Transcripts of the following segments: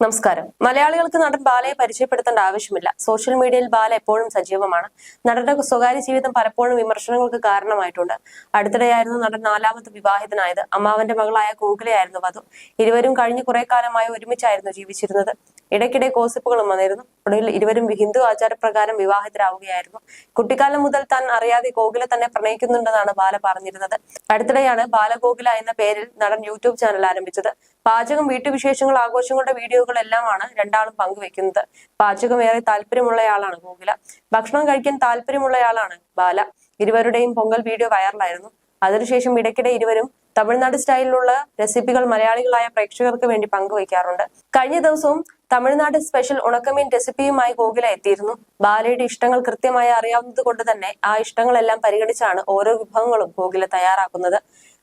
നമസ്കാരം. മലയാളികൾക്ക് നടൻ ബാലയെ പരിചയപ്പെടുത്തേണ്ട ആവശ്യമില്ല. സോഷ്യൽ മീഡിയയിൽ ബാല എപ്പോഴും സജീവമാണ്. നടന്റെ സ്വകാര്യ ജീവിതം പലപ്പോഴും വിമർശനങ്ങൾക്ക് കാരണമായിട്ടുണ്ട്. അടുത്തിടെയായിരുന്നു നടൻ നാലാമത് വിവാഹിതനായത്. അമ്മാവന്റെ മകളായ ഗോകുലയായിരുന്നു വധു. ഇരുവരും കഴിഞ്ഞ കുറെ കാലമായി ഒരുമിച്ചായിരുന്നു ജീവിച്ചിരുന്നത്. ഇടയ്ക്കിടെ കോസിപ്പുകളും വന്നിരുന്നു. ഒടുവിൽ ഇരുവരും ഹിന്ദു ആചാരപ്രകാരം വിവാഹിതരാവുകയായിരുന്നു. കുട്ടിക്കാലം മുതൽ താൻ അറിയാതെ ഗോകുല തന്നെ പ്രണയിക്കുന്നുണ്ടെന്നാണ് ബാല പറഞ്ഞിരുന്നത്. അടുത്തിടെയാണ് ബാലഗോകുല എന്ന പേരിൽ നടൻ യൂട്യൂബ് ചാനൽ ആരംഭിച്ചത്. പാചകം വീട്ടുവിശേഷങ്ങൾ ആഘോഷങ്ങളുടെ വീഡിയോകളെല്ലാമാണ് രണ്ടാളും പങ്കുവെക്കുന്നത് പാചകം ഏറെ താല്പര്യമുള്ളയാളാണ് ഗോകുല. ഭക്ഷണം കഴിക്കാൻ താല്പര്യമുള്ളയാളാണ് ബാല. ഇരുവരുടെയും പൊങ്കൽ വീഡിയോ വൈറലായിരുന്നു. അതിനുശേഷം ഇടയ്ക്കിടെ ഇരുവരും തമിഴ്നാട് സ്റ്റൈലിലുള്ള റെസിപ്പികൾ മലയാളികളായ പ്രേക്ഷകർക്ക് വേണ്ടി പങ്കുവയ്ക്കാറുണ്ട്. കഴിഞ്ഞ ദിവസവും തമിഴ്നാട് സ്പെഷ്യൽ ഉണക്കമീൻ റെസിപ്പിയുമായി ഗോകുല എത്തിയിരുന്നു. ബാലയുടെ ഇഷ്ടങ്ങൾ കൃത്യമായി അറിയാവുന്നത് കൊണ്ട് തന്നെ ആ ഇഷ്ടങ്ങളെല്ലാം പരിഗണിച്ചാണ് ഓരോ വിഭവങ്ങളും ഗോകുല തയ്യാറാക്കുന്നത്.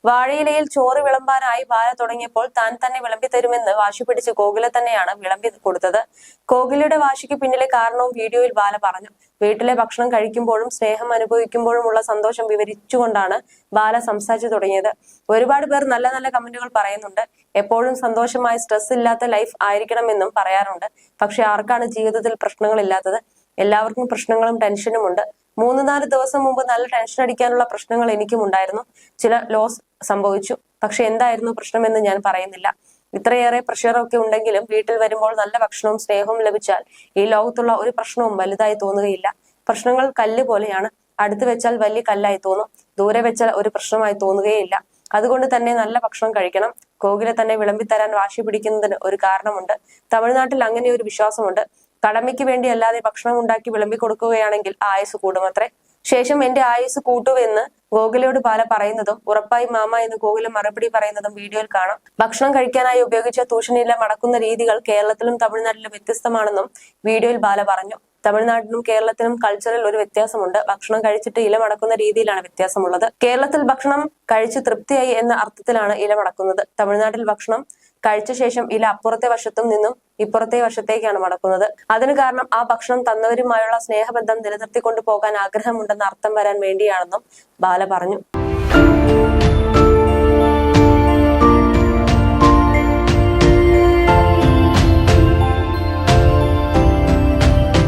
വാഴയിലയിൽ ചോറ് വിളമ്പാനായി ബാല തുടങ്ങിയപ്പോൾ താൻ തന്നെ വിളമ്പി തരുമെന്ന് വാശി പിടിച്ച് കോകില തന്നെയാണ് വിളമ്പി കൊടുത്തത്. കോകിലയുടെ വാശിക്ക് പിന്നിലെ കാരണവും വീഡിയോയിൽ ബാല പറഞ്ഞു. വീട്ടിലെ ഭക്ഷണം കഴിക്കുമ്പോഴും സ്നേഹം അനുഭവിക്കുമ്പോഴുമുള്ള സന്തോഷം വിവരിച്ചുകൊണ്ടാണ് ബാല സംസാരിച്ചു തുടങ്ങിയത്. ഒരുപാട് പേർ നല്ല നല്ല കമന്റുകൾ പറയുന്നുണ്ട്. എപ്പോഴും സന്തോഷമായ സ്ട്രെസ് ഇല്ലാത്ത ലൈഫ് ആയിരിക്കണമെന്നും പറയാറുണ്ട്. പക്ഷെ ആർക്കാണ് ജീവിതത്തിൽ പ്രശ്നങ്ങൾ ഇല്ലാത്തത് എല്ലാവർക്കും പ്രശ്നങ്ങളും ടെൻഷനും ഉണ്ട് മൂന്ന് നാല് ദിവസം മുമ്പ് നല്ല ടെൻഷൻ അടിക്കാനുള്ള പ്രശ്നങ്ങൾ എനിക്കും ഉണ്ടായിരുന്നു. ചില ലോസ് സംഭവിച്ചു. പക്ഷെ എന്തായിരുന്നു പ്രശ്നമെന്ന് ഞാൻ പറയുന്നില്ല. ഇത്രയേറെ പ്രഷറൊക്കെ ഉണ്ടെങ്കിലും വീട്ടിൽ വരുമ്പോൾ നല്ല ഭക്ഷണവും സ്നേഹവും ലഭിച്ചാൽ ഈ ലോകത്തുള്ള ഒരു പ്രശ്നവും വലുതായി തോന്നുകയില്ല. പ്രശ്നങ്ങൾ കല്ല് പോലെയാണ്. അടുത്ത് വെച്ചാൽ വലിയ കല്ലായി തോന്നും. ദൂരെ വെച്ചാൽ ഒരു പ്രശ്നമായി തോന്നുകയില്ല. അതുകൊണ്ട് തന്നെ നല്ല ഭക്ഷണം കഴിക്കണം. കോകിലെ തന്നെ വിളമ്പിത്തരാൻ വാശി പിടിക്കുന്നതിന് ഒരു കാരണമുണ്ട്. തമിഴ്നാട്ടിൽ അങ്ങനെ ഒരു വിശ്വാസമുണ്ട്. കടമയ്ക്ക് വേണ്ടി അല്ലാതെ ഭക്ഷണം ഉണ്ടാക്കി വിളമ്പി കൊടുക്കുകയാണെങ്കിൽ ആയുസ് കൂടുമത്രേ ശേഷം എന്റെ ആയുസ് കൂട്ടുവെന്ന് ഗോകുലയോട് ബാല പറയുന്നതും ഉറപ്പായി മാമ എന്ന് ഗോകുല മറുപടി പറയുന്നതും വീഡിയോയിൽ കാണാം. ഭക്ഷണം കഴിക്കാനായി ഉപയോഗിച്ച തൂഷണിയില മടക്കുന്ന രീതികൾ കേരളത്തിലും തമിഴ്നാട്ടിലും വ്യത്യസ്തമാണെന്നും വീഡിയോയിൽ ബാല പറഞ്ഞു. തമിഴ്നാട്ടിലും കേരളത്തിലും കൾച്ചറിൽ ഒരു വ്യത്യാസമുണ്ട്. ഭക്ഷണം കഴിച്ചിട്ട് ഇല മടക്കുന്ന രീതിയിലാണ് വ്യത്യാസമുള്ളത്. കേരളത്തിൽ ഭക്ഷണം കഴിച്ച് തൃപ്തിയായി എന്ന അർത്ഥത്തിലാണ് ഇല മടക്കുന്നത്. തമിഴ്നാട്ടിൽ ഭക്ഷണം കഴിച്ച ശേഷം ഇല അപ്പുറത്തെ വശത്തും നിന്നും ഇപ്പുറത്തെ വശത്തേക്കാണ് മടക്കുന്നത്. അതിന് കാരണം ആ ഭക്ഷണം തന്നവരുമായുള്ള സ്നേഹബന്ധം നിലനിർത്തിക്കൊണ്ടു പോകാൻ ആഗ്രഹമുണ്ടെന്ന് അർത്ഥം വരാൻ വേണ്ടിയാണെന്നും ബാല പറഞ്ഞു.